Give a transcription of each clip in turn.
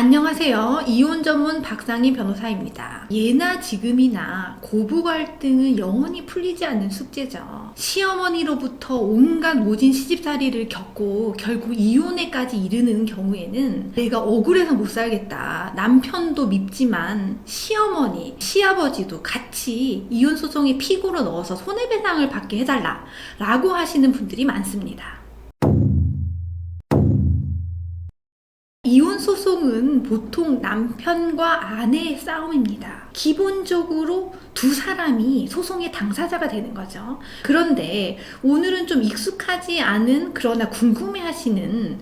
안녕하세요. 이혼 전문 박상희 변호사입니다. 예나 지금이나 고부 갈등은 영원히 풀리지 않는 숙제죠. 시어머니로부터 온갖 모진 시집살이를 겪고 결국 이혼에까지 이르는 경우에는 내가 억울해서 못 살겠다. 남편도 밉지만 시어머니, 시아버지도 같이 이혼 소송에 피고로 넣어서 손해배상을 받게 해달라. 라고 하시는 분들이 많습니다. 소송은 보통 남편과 아내의 싸움입니다. 기본적으로 두 사람이 소송의 당사자가 되는 거죠. 그런데 오늘은 좀 익숙하지 않은 그러나 궁금해 하시는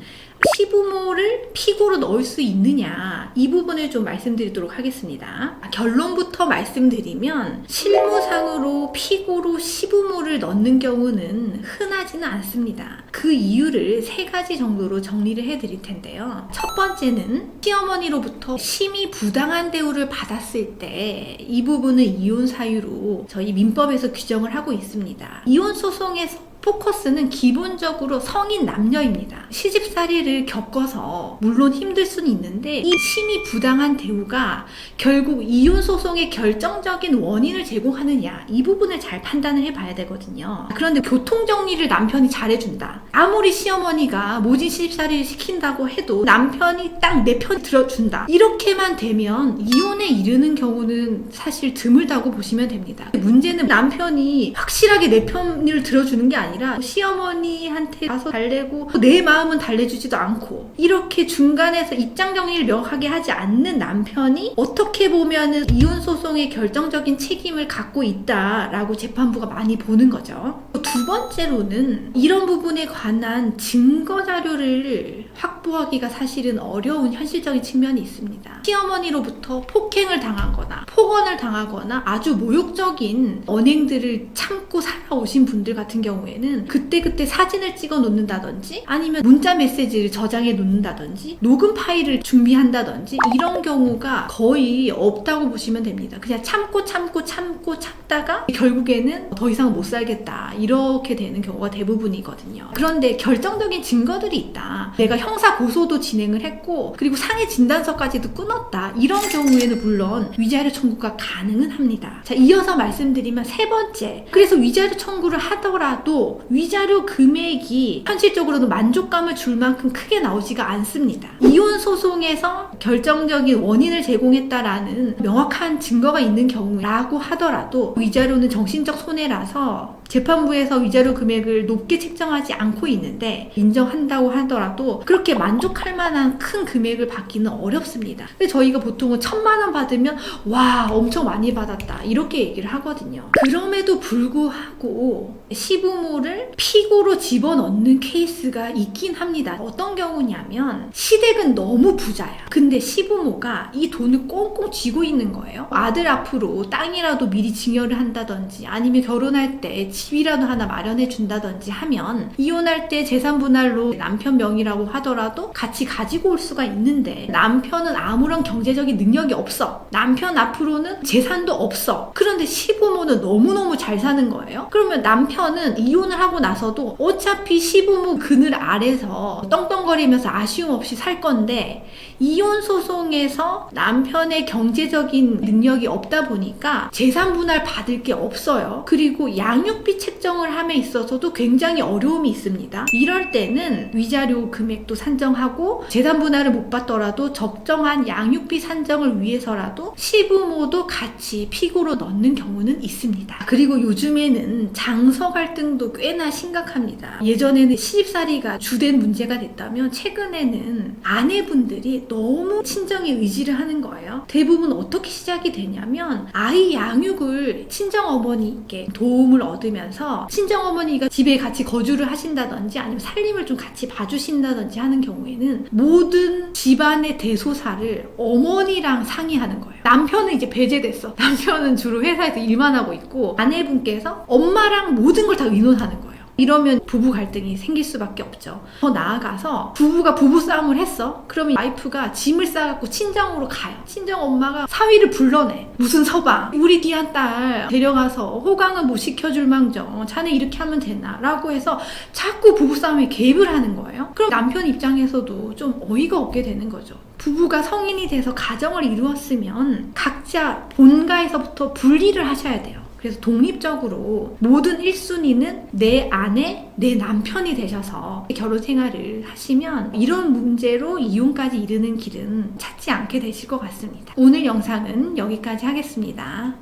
시부모를 피고로 넣을 수 있느냐 이 부분을 좀 말씀드리도록 하겠습니다. 결론부터 말씀드리면 실무상으로 피고로 시부모를 넣는 경우는 흔하지는 않습니다. 그 이유를 세 가지 정도로 정리를 해드릴 텐데요. 첫 번째는 시어머니로부터 심히 부당한 대우를 받았을 때 이 부분은 이혼 사유로 저희 민법에서 규정을 하고 있습니다. 이혼 소송에서 포커스는 기본적으로 성인 남녀입니다. 시집살이를 겪어서 물론 힘들 수는 있는데 이 심히 부당한 대우가 결국 이혼 소송의 결정적인 원인을 제공하느냐 이 부분을 잘 판단을 해봐야 되거든요. 그런데 교통 정리를 남편이 잘해준다. 아무리 시어머니가 모진 시집살이를 시킨다고 해도 남편이 딱 내 편 들어준다. 이렇게만 되면 이혼에 이르는 경우는 사실 드물다고 보시면 됩니다. 문제는 남편이 확실하게 내 편을 들어주는 게 아니라 시어머니한테 가서 달래고 내 마음은 달래주지도 않고 이렇게 중간에서 입장 정리를 명확하게 하지 않는 남편이 어떻게 보면은 이혼 소송의 결정적인 책임을 갖고 있다라고 재판부가 많이 보는 거죠. 두 번째로는 이런 부분에 관한 증거 자료를 확보하기가 사실은 어려운 현실적인 측면이 있습니다. 시어머니로부터 폭행을 당하거나 폭언을 당하거나 아주 모욕적인 언행들을 참고 살아오신 분들 같은 경우에는 그때그때 사진을 찍어 놓는다든지 아니면 문자 메시지를 저장해 놓는다든지 녹음 파일을 준비한다든지 이런 경우가 거의 없다고 보시면 됩니다. 그냥 참고 참고 참고 참다가 결국에는 더 이상 못 살겠다 이렇게 되는 경우가 대부분이거든요. 그런데 결정적인 증거들이 있다. 내가 형사 고소도 진행을 했고 그리고 상해 진단서까지도 끊었다. 이런 경우에는 물론 위자료 청구가 가능은 합니다. 자, 이어서 말씀드리면 세 번째. 그래서 위자료 청구를 하더라도 위자료 금액이 현실적으로도 만족감을 줄 만큼 크게 나오지가 않습니다. 이혼 소송에서 결정적인 원인을 제공했다라는 명확한 증거가 있는 경우라고 하더라도 위자료는 정신적 손해라서 재판부에서 위자료 금액을 높게 책정하지 않고 있는데 인정한다고 하더라도 그 렇게 만족할 만한 큰 금액을 받기는 어렵습니다. 근데 저희가 보통은 천만 원 받으면 와 엄청 많이 받았다 이렇게 얘기를 하거든요. 그럼에도 불구하고 시부모를 피고로 집어넣는 케이스가 있긴 합니다. 어떤 경우냐면 시댁은 너무 부자야. 근데 시부모가 이 돈을 꽁꽁 쥐고 있는 거예요. 아들 앞으로 땅이라도 미리 증여를 한다든지 아니면 결혼할 때 집이라도 하나 마련해 준다든지 하면 이혼할 때 재산 분할로 남편 명의라고 하 더라도 같이 가지고 올 수가 있는데 남편은 아무런 경제적인 능력이 없어. 남편 앞으로는 재산도 없어. 그런데 시부모는 너무너무 잘 사는 거예요. 그러면 남편은 이혼을 하고 나서도 어차피 시부모 그늘 아래서 떵떵거리면서 아쉬움 없이 살 건데 이혼 소송에서 남편의 경제적인 능력이 없다 보니까 재산 분할 받을 게 없어요. 그리고 양육비 책정을 함에 있어서도 굉장히 어려움이 있습니다. 이럴 때는 위자료 금액 도 산정하고 재산 분할을 못 받더라도 적정한 양육비 산정을 위해서라도 시부모도 같이 피고로 넣는 경우는 있습니다. 그리고 요즘에는 장서 갈등도 꽤나 심각합니다. 예전에는 시집살이가 주된 문제가 됐다면 최근에는 아내분들이 너무 친정에 의지를 하는 거예요. 대부분 어떻게 시작이 되냐면 아이 양육을 친정 어머니께 도움을 얻으면서 친정 어머니가 집에 같이 거주를 하신다든지 아니면 살림을 좀 같이 봐주신다든 지 하는 경우에는 모든 집안의 대소사를 어머니랑 상의하는 거예요. 남편은 이제 배제됐어. 남편은 주로 회사에서 일만 하고 있고 아내분께서 엄마랑 모든 걸 다 의논하는 거예요. 이러면 부부 갈등이 생길 수밖에 없죠. 더 나아가서 부부가 부부 싸움을 했어. 그러면 와이프가 짐을 싸갖고 친정으로 가요. 친정 엄마가 사위를 불러내. 무슨 서방, 우리 귀한 딸 데려가서 호강은 못 시켜줄 망정. 자네 이렇게 하면 되나? 라고 해서 자꾸 부부 싸움에 개입을 하는 거예요. 그럼 남편 입장에서도 좀 어이가 없게 되는 거죠. 부부가 성인이 돼서 가정을 이루었으면 각자 본가에서부터 분리를 하셔야 돼요. 그래서 독립적으로 모든 1순위는 내 아내, 내 남편이 되셔서 결혼 생활을 하시면 이런 문제로 이혼까지 이르는 길은 찾지 않게 되실 것 같습니다. 오늘 영상은 여기까지 하겠습니다.